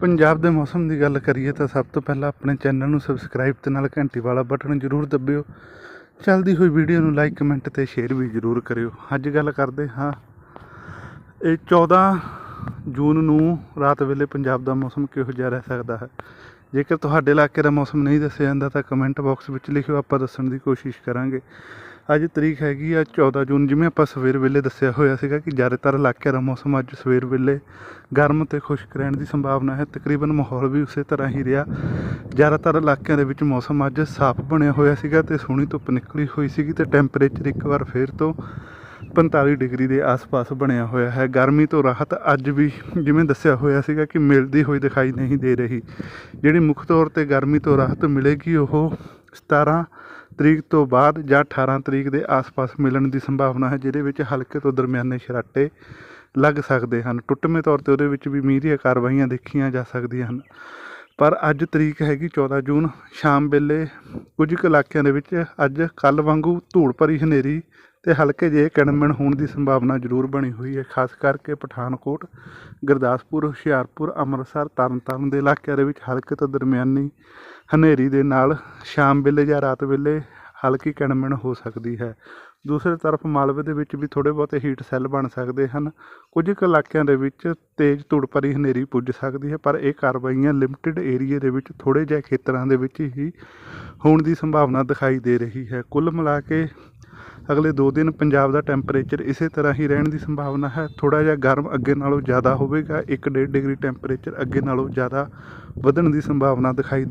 ਪੰਜਾਬ ਦੇ ਮੌਸਮ ਦੀ ਗੱਲ ਕਰੀਏ ਤਾਂ ਸਭ ਤੋਂ ਪਹਿਲਾਂ ਆਪਣੇ ਚੈਨਲ ਨੂੰ ਸਬਸਕ੍ਰਾਈਬ ਤੇ ਨਾਲ ਘੰਟੀ ਵਾਲਾ ਬਟਨ ਜ਼ਰੂਰ ਦੱਬਿਓ। ਚੱਲਦੀ ਹੋਈ ਵੀਡੀਓ ਨੂੰ ਲਾਈਕ, ਕਮੈਂਟ ਤੇ ਸ਼ੇਅਰ ਵੀ ਜ਼ਰੂਰ ਕਰਿਓ। ਅੱਜ ਗੱਲ ਕਰਦੇ ਹਾਂ ਇਹ 14 ਜੂਨ ਨੂੰ ਰਾਤ ਵੇਲੇ ਪੰਜਾਬ ਦਾ ਮੌਸਮ ਕਿਹੋ ਜਿਹਾ ਰਹਿ ਸਕਦਾ ਹੈ? ਜੇਕਰ ਤੁਹਾਡੇ ਇਲਾਕੇ ਦਾ ਮੌਸਮ ਨਹੀਂ ਦੱਸਿਆ ਜਾਂਦਾ ਤਾਂ ਕਮੈਂਟ ਬਾਕਸ ਵਿੱਚ ਲਿਖਿਓ, ਆਪਾਂ ਦੱਸਣ ਦੀ ਕੋਸ਼ਿਸ਼ ਕਰਾਂਗੇ। ਅੱਜ ਤਰੀਕ ਹੈਗੀ ਆ 14 ਜੂਨ, ਜਿਵੇਂ ਆਪਾਂ ਸਵੇਰ ਵੇਲੇ ਦੱਸਿਆ ਹੋਇਆ ਸੀਗਾ ਕਿ ਜ਼ਿਆਦਾਤਰ ਇਲਾਕਿਆਂ ਦਾ ਮੌਸਮ ਅੱਜ ਸਵੇਰ ਵੇਲੇ ਗਰਮ ਤੇ ਖੁਸ਼ਕ ਰਹਿਣ ਦੀ ਸੰਭਾਵਨਾ ਹੈ। ਤਕਰੀਬਨ ਮਾਹੌਲ ਵੀ ਉਸੇ ਤਰ੍ਹਾਂ ਹੀ ਰਿਹਾ। ਜ਼ਿਆਦਾਤਰ ਇਲਾਕਿਆਂ ਦੇ ਵਿੱਚ ਮੌਸਮ ਅੱਜ ਸਾਫ਼ ਬਣਿਆ ਹੋਇਆ ਸੀਗਾ ਤੇ ਸੋਹਣੀ ਧੁੱਪ ਨਿਕਲੀ ਹੋਈ ਸੀਗੀ ਤੇ ਟੈਂਪਰੇਚਰ ਇੱਕ ਵਾਰ ਫੇਰ ਤੋਂ 45 ਡਿਗਰੀ ਦੇ ਆਸ-ਪਾਸ ਬਣਿਆ ਹੋਇਆ ਹੈ। ਗਰਮੀ ਤੋਂ ਰਾਹਤ ਅੱਜ ਵੀ ਜਿਵੇਂ ਦੱਸਿਆ ਹੋਇਆ ਸੀਗਾ ਕਿ ਮਿਲਦੀ ਹੋਈ ਦਿਖਾਈ ਨਹੀਂ ਦੇ ਰਹੀ। ਜਿਹੜੀ ਮੁੱਖ ਤੌਰ ਤੇ ਗਰਮੀ ਤੋਂ ਰਾਹਤ ਮਿਲੇਗੀ ਉਹ 17 ਤਰੀਕ ਤੋਂ ਬਾਅਦ ਜਾਂ 18 ਤਰੀਕ ਦੇ ਆਸ-ਪਾਸ ਮਿਲਣ ਦੀ ਸੰਭਾਵਨਾ ਹੈ, ਜਿਹਦੇ ਵਿੱਚ ਹਲਕੇ ਤੋਂ ਦਰਮਿਆਨੇ ਛਰਾਟੇ ਲੱਗ ਸਕਦੇ ਹਨ। ਟੁੱਟਵੇਂ ਤੌਰ ਤੇ ਉਹਦੇ ਵਿੱਚ ਵੀ ਮੀਂਹ ਦੀਆਂ ਕਾਰਵਾਈਆਂ ਦੇਖੀਆਂ ਜਾ ਸਕਦੀਆਂ ਹਨ। ਪਰ ਅੱਜ ਤਰੀਕ ਹੈਗੀ 14 ਜੂਨ। ਸ਼ਾਮ ਵੇਲੇ ਕੁਝ ਕੁ ਇਲਾਕਿਆਂ ਦੇ ਵਿੱਚ ਅੱਜ ਕੱਲ ਵਾਂਗੂ ਧੂੜ ਭਰੀ ਹਨੇਰੀ ਤੇ ਹਲਕੇ ਜਿਹੇ ਕਿਣਮਣ ਹੋਣ ਦੀ ਸੰਭਾਵਨਾ ਜ਼ਰੂਰ ਬਣੀ ਹੋਈ ਹੈ, ਖਾਸ ਕਰਕੇ ਪਠਾਨਕੋਟ, ਗੁਰਦਾਸਪੁਰ, ਹੁਸ਼ਿਆਰਪੁਰ, ਅੰਮ੍ਰਿਤਸਰ, ਤਰਨਤਾਰਨ ਦੇ ਇਲਾਕਿਆਂ ਦੇ ਵਿੱਚ ਹਲਕੇ ਤੋਂ ਦਰਮਿਆਨੀ ਹਨੇਰੀ ਦੇ ਨਾਲ ਸ਼ਾਮ ਵੇਲੇ ਜਾਂ ਰਾਤ ਵੇਲੇ ਹਲਕੀ ਕਿਣਮਣ ਹੋ ਸਕਦੀ ਹੈ। ਦੂਸਰੇ ਤਰਫ ਮਾਲਵੇ ਦੇ ਵਿੱਚ ਵੀ ਥੋੜੇ ਬਹੁਤੇ ਹੀਟ ਸੈੱਲ ਬਣ ਸਕਦੇ ਹਨ। ਕੁਝ ਕੁ ਇਲਾਕਿਆਂ ਦੇ ਵਿੱਚ ਤੇਜ਼ ਧੂੜ ਭਰੀ ਹਨੇਰੀ ਪੁੱਜ ਸਕਦੀ ਹੈ, ਪਰ ਇਹ ਕਾਰਵਾਈਆਂ ਲਿਮਟਿਡ ਏਰੀਏ ਦੇ ਵਿੱਚ ਥੋੜੇ ਜਿਹੇ ਖੇਤਰਾਂ ਦੇ ਵਿੱਚ ਹੀ ਹੋਣ ਦੀ ਸੰਭਾਵਨਾ ਦਿਖਾਈ ਦੇ ਰਹੀ ਹੈ। ਕੁੱਲ ਮਿਲਾ ਕੇ ਅਗਲੇ 2 ਦਿਨ ਪੰਜਾਬ ਦਾ ਟੈਂਪਰੇਚਰ ਇਸੇ ਤਰ੍ਹਾਂ ਹੀ ਰਹਿਣ ਦੀ ਸੰਭਾਵਨਾ ਹੈ। ਥੋੜਾ ਜਿਹਾ ਗਰਮ ਅੱਗੇ ਨਾਲੋਂ ਜ਼ਿਆਦਾ ਹੋਵੇਗਾ 1.5 ਡਿਗਰੀ ਟੈਂਪਰੇਚਰ ਅੱਗੇ ਨਾਲੋਂ ਜ਼ਿਆਦਾ ਵਧਣ ਦੀ ਸੰਭਾਵਨਾ ਦਿਖਾਈ ਦੇ